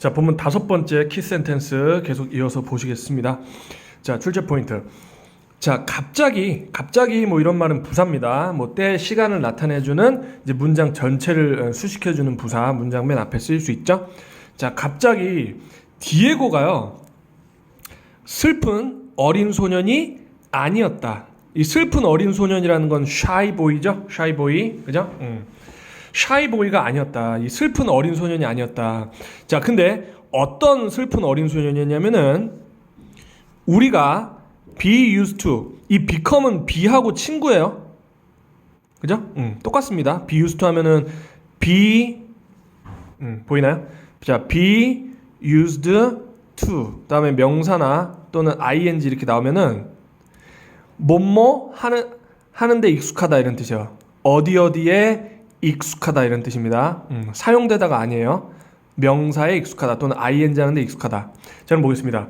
자, 본문 다섯 번째 키 센텐스 계속 이어서 보시겠습니다. 자, 출제 포인트. 자, 갑자기, 갑자기 뭐 이런 말은 부사입니다. 뭐 때, 시간을 나타내주는 이제 문장 전체를 어, 수식해주는 부사, 문장 맨 앞에 쓰일 수 있죠. 자, 갑자기 디에고가요, 슬픈 어린 소년이 아니었다. 이 슬픈 어린 소년이라는 건 샤이보이죠? 샤이보이. 그죠? 음. 샤이보이가 아니었다. 이 슬픈 어린 소년이 아니었다. 자, 근데 어떤 슬픈 어린 소년이었냐면은 우리가 be used to 이 become은 be하고 친구예요. 그죠? 음, 똑같습니다. be used to 하면은 be 음, 보이나요? 자, be used to 다음에 명사나 또는 ing 이렇게 나오면은 뭐뭐 하는 하는데 익숙하다 이런 뜻이에요. 어디 어디에 익숙하다 이런 뜻입니다. 음, 사용되다가 아니에요. 명사에 익숙하다 또는 ing 하는데 익숙하다. 저는 보겠습니다.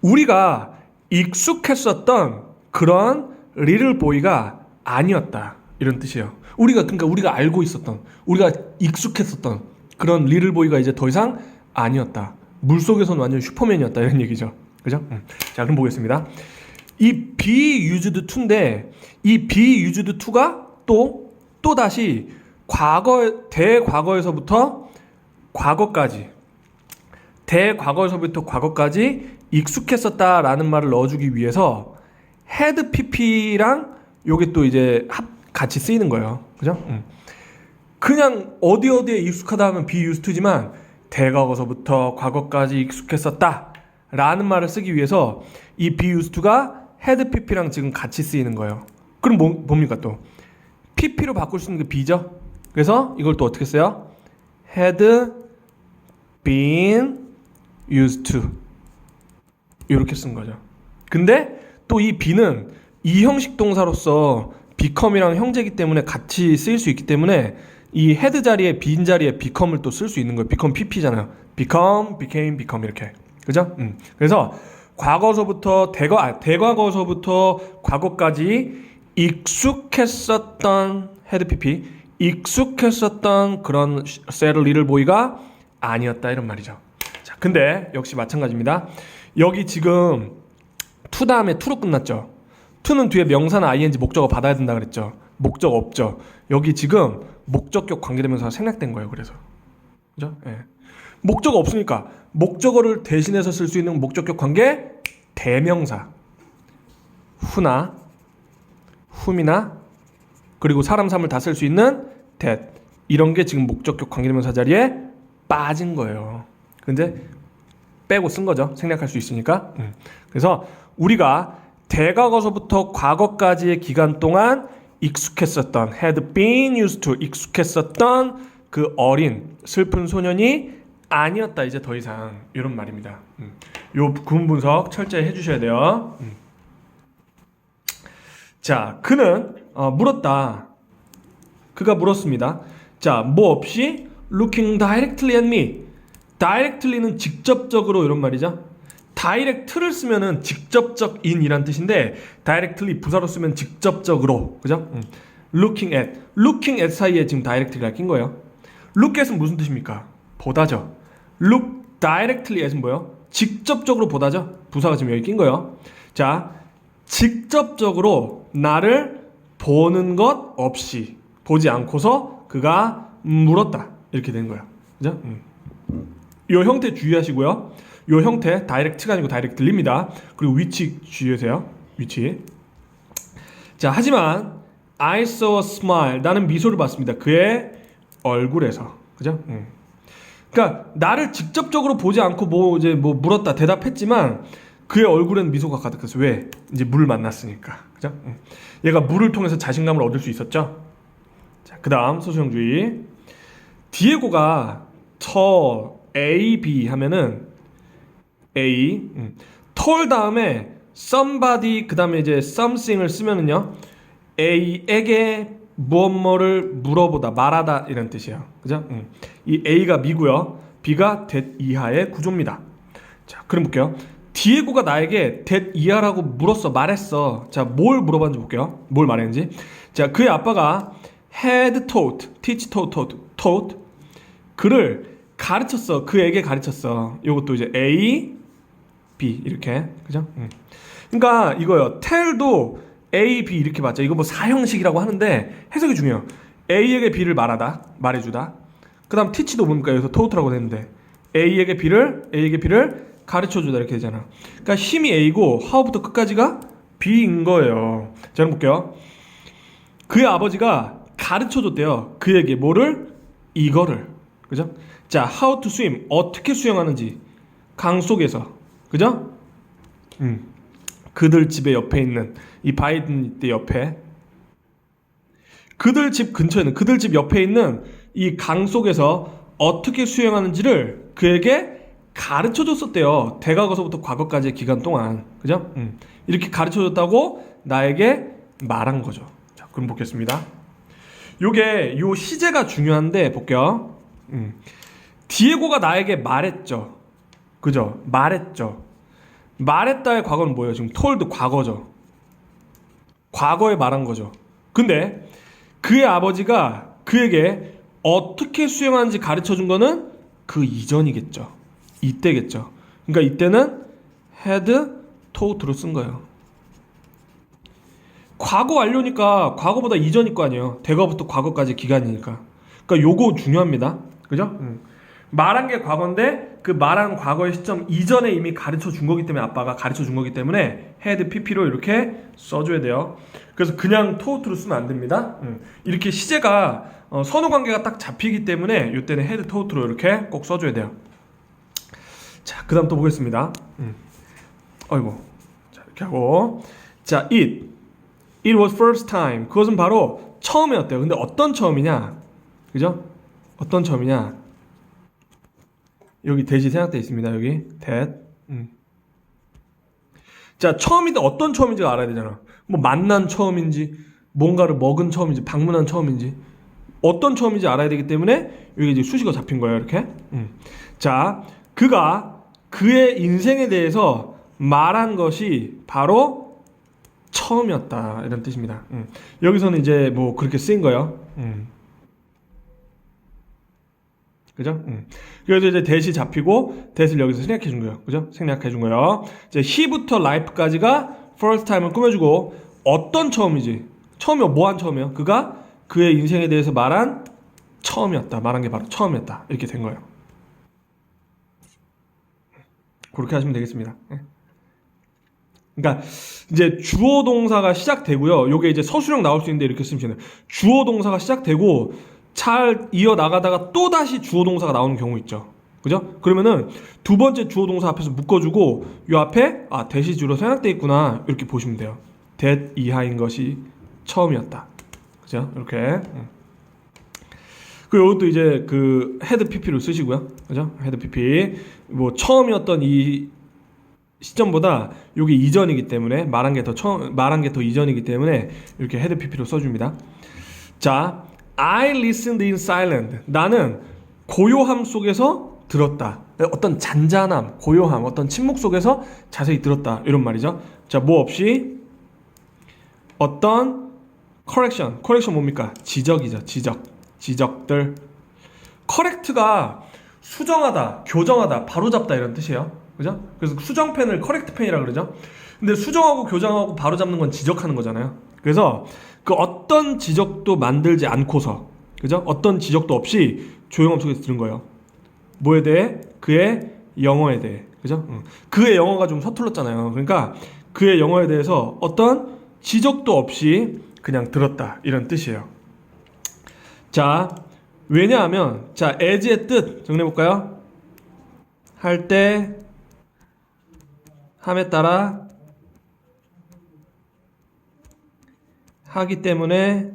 우리가 익숙했었던 그런 리를 보이가 아니었다 이런 뜻이에요. 우리가 그러니까 우리가 알고 있었던 우리가 익숙했었던 그런 리를 보이가 이제 더 이상 아니었다. 물 속에서는 완전 슈퍼맨이었다 이런 얘기죠. 그죠? 음. 자 그럼 보겠습니다. 이 used to인데 이 be used to가 또또 다시 과거 대과거에서부터 과거까지 대과거에서부터 과거까지 익숙했었다라는 말을 넣어주기 위해서 had pp랑 요게 또 이제 합 같이 쓰이는 거예요. 그죠? 음. 그냥 어디 어디에 익숙하다 하면 to지만 대과거서부터 과거까지 익숙했었다 라는 말을 쓰기 위해서 이 to가 had pp랑 지금 같이 쓰이는 거예요. 그럼 뭐, 뭡니까 또? pp로 바꿀 수 있는 게 be죠. 그래서 이걸 또 어떻게 써요? had been used to 이렇게 쓴 거죠. 근데 또 이 be는 이 형식 동사로서 become이랑 형제이기 때문에 같이 쓰일 수 있기 때문에 이 had 자리에 been 자리에 become을 또 쓸 수 있는 거예요. become pp잖아요. become, became, become 이렇게. 그죠? 음. 그래서 과거서부터 대과 아, 대과거서부터 과거까지 익숙했었던 헤드 pp 익숙했었던 그런 셀을 리를 보이가 아니었다 이런 말이죠. 자, 근데 역시 마찬가지입니다. 여기 지금 투 다음에 투로 끝났죠. 투는 뒤에 명사나 ing 목적어 받아야 된다 그랬죠. 목적 없죠. 여기 지금 목적격 관계대명사가 생략된 거예요. 그래서 그죠? 예. 목적어 없으니까 목적어를 대신해서 쓸 수 있는 목적격 관계 대명사 후나 훔이나 그리고 사람 삼을 다 쓸 수 있는 that 이런 게 지금 목적격 관계대명사 자리에 빠진 거예요. 근데 빼고 쓴 거죠. 생략할 수 있으니까. 음. 그래서 우리가 대과거서부터 과거까지의 기간 동안 익숙했었던 had been used to 익숙했었던 그 어린 슬픈 소년이 아니었다 이제 더 이상 이런 말입니다. 음. 요 구문 분석 철저히 해주셔야 돼요. 음. 자, 그는 어, 물었다. 그가 물었습니다. 자, 뭐 없이 looking directly at me. directly는 직접적으로 이런 말이죠. direct를 쓰면은 직접적인이란 뜻인데 directly 부사로 쓰면 직접적으로 그죠? 음. looking at, looking at 사이에 지금 directly가 낀 거예요. look at은 무슨 뜻입니까? 보다죠. look directly at은 뭐예요? 직접적으로 보다죠. 부사가 지금 여기 낀 거예요. 자, 직접적으로 나를 보는 것 없이 보지 않고서 그가 물었다 이렇게 된 거예요. 그죠? 음. 요 형태 주의하시고요. 요 형태 다이렉트가 아니고 다이렉트리입니다. 그리고 위치 주의하세요. 위치. 자, 하지만 I saw a smile. 나는 미소를 봤습니다. 그의 얼굴에서. 그죠? 음. 그러니까 나를 직접적으로 보지 않고 뭐 이제 뭐 물었다 대답했지만 그의 얼굴엔 미소가 가득했어. 왜? 이제 물을 만났으니까. 그죠? 음. 얘가 물을 통해서 자신감을 얻을 수 있었죠. 자, 그다음 소수형주의. 디에고가 tall, A, B 하면은 A, 음. tall 다음에 somebody 그 다음에 이제 something을 쓰면은요. A에게 무엇 뭐를 물어보다 말하다 이런 뜻이에요. 그죠? 음. 이 A가 미고요. B가 that 이하의 구조입니다. 자, 그럼 볼게요. 디에고가 나에게 that 이하라고 물었어, 말했어. 자, 뭘 물어봤는지 볼게요. 뭘 말했는지. 자, 그의 아빠가 had taught, teach taught, taught, taught 그를 가르쳤어. 그에게 가르쳤어. 이것도 이제 A, B 이렇게 그죠? 음. 그러니까 이거요. tell도 A, B 이렇게 맞죠. 이거 뭐 사형식이라고 하는데 해석이 중요해요. A에게 B를 말하다, 말해주다. 그다음 teach도 뭡니까? 여기서 total하고 됐는데 A에게 B를 A에게 B를 가르쳐주다 이렇게 되잖아. 그러니까 힘이 A고 how부터 끝까지가 B인 거예요. 자, 볼게요. 그의 아버지가 가르쳐 줬대요. 그에게 뭐를? 이거를. 그죠? 자, how to swim. 어떻게 수영하는지. 강 속에서. 그죠? 음. 그들 집의 옆에 있는 이 바이든 옆에 그들 집 근처에 있는 그들 집 옆에 있는 이 강 속에서 어떻게 수영하는지를 그에게 가르쳐 줬었대요. 대과거서부터 과거까지의 기간 동안. 그죠? 음. 이렇게 가르쳐 줬다고 나에게 말한 거죠. 자, 그럼 보겠습니다. 요게 요 시제가 중요한데 볼게요. 음. 디에고가 나에게 말했죠. 그죠? 말했죠. 말했다의 과거는 뭐예요? 지금 told 과거죠. 과거에 말한 거죠. 근데 그의 아버지가 그에게 어떻게 수영하는지 가르쳐 준 거는 그 이전이겠죠. 이때겠죠. 그러니까 이때는 had told로 쓴 거예요. 과거 완료니까 과거보다 이전일 거 아니에요. 대과부터 과거까지 기간이니까. 그러니까 요거 중요합니다. 그죠? 음. 말한 게 과거인데 그 말한 과거의 시점 이전에 이미 가르쳐 준 거기 때문에 아빠가 가르쳐 준 거기 때문에 had pp로 이렇게 써줘야 돼요. 그래서 그냥 토트로 쓰면 안 됩니다. 음. 이렇게 시제가 어, 선호 관계가 딱 잡히기 때문에 이때는 had 토트로 이렇게 꼭 써줘야 돼요. 자, 그 다음 또 보겠습니다. 음. 어이구, 자 이렇게 하고 자 it it was first time 그것은 바로 처음이었대요. 근데 어떤 처음이냐, 그죠? 어떤 처음이냐? 여기 대시 생략돼 있습니다. 여기 that. 음. 자 처음인데 어떤 처음인지 알아야 되잖아. 뭐 만난 처음인지 뭔가를 먹은 처음인지 방문한 처음인지 어떤 처음인지 알아야 되기 때문에 여기 이제 수식어 잡힌 거예요. 이렇게. 음. 자 그가 그의 인생에 대해서 말한 것이 바로 처음이었다 이런 뜻입니다. 음. 여기서는 이제 뭐 그렇게 쓰인 거예요. 음. 그죠? 음. 그래서 이제 대시 잡히고 대시를 여기서 생략해 준 거예요. 그죠? 생략해 준 거예요. 이제 he부터 life까지가 first time을 꾸며주고 어떤 처음이지? 처음이 뭐한 처음이요? 그가 그의 인생에 대해서 말한 처음이었다. 말한 게 바로 처음이었다. 이렇게 된 거예요. 그렇게 하시면 되겠습니다. 예. 그러니까 이제 주어 동사가 시작되고요. 요게 이제 서술형 나올 수 있는데 이렇게 쓰면 돼요. 주어 동사가 시작되고 잘 이어 나가다가 또 다시 주어 동사가 나오는 경우 있죠. 그죠? 그러면은 두 번째 주어 동사 앞에서 묶어주고 요 앞에 아 대시 주로 생략돼 있구나 이렇게 보시면 돼요. that 이하인 것이 처음이었다. 그죠? 이렇게. 음. 그리고 이것도 이제 그 헤드 pp로 쓰시고요. 그죠? 헤드 pp 뭐 처음이었던 이 시점보다 요게 이전이기 때문에 말한 게 더 처음 말한 게 더 이전이기 때문에 이렇게 헤드 pp로 써줍니다. 자, I listened in silence. 나는 고요함 속에서 들었다. 어떤 잔잔함, 고요함, 어떤 침묵 속에서 자세히 들었다. 이런 말이죠. 자, 뭐 없이 어떤 correction, correction 뭡니까? 지적이죠. 지적. 지적들. correct가 수정하다, 교정하다, 바로잡다 이런 뜻이에요. 그죠? 그래서 수정펜을 correct 펜이라 그러죠. 근데 수정하고 교정하고 바로 잡는 건 지적하는 거잖아요. 그래서 그 어떤 지적도 만들지 않고서 그죠? 어떤 지적도 없이 조용함 속에서 들은 거예요. 뭐에 대해? 그의 영어에 대해. 그죠? 응. 그의 영어가 좀 서툴렀잖아요. 그러니까 그의 영어에 대해서 어떤 지적도 없이 그냥 들었다. 이런 뜻이에요. 자, 왜냐하면 자, as의 뜻 정리해 볼까요? 할 때 함에 따라 하기 때문에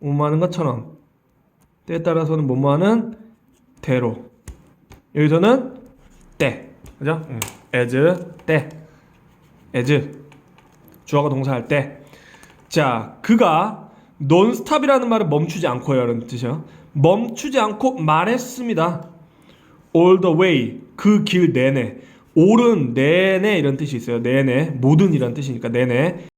뭐뭐하는 것처럼 때에 따라서는 뭐뭐하는 대로. 여기서는 때. 그죠? 응. as 때. as. 주어가 동사할 때 자 그가 논스탑이라는 말은 멈추지 않고요 라는 뜻이요. 멈추지 않고 말했습니다 all the way 그 길 내내. 옳은 내내 이런 뜻이 있어요. 내내 모든 이란 뜻이니까 내내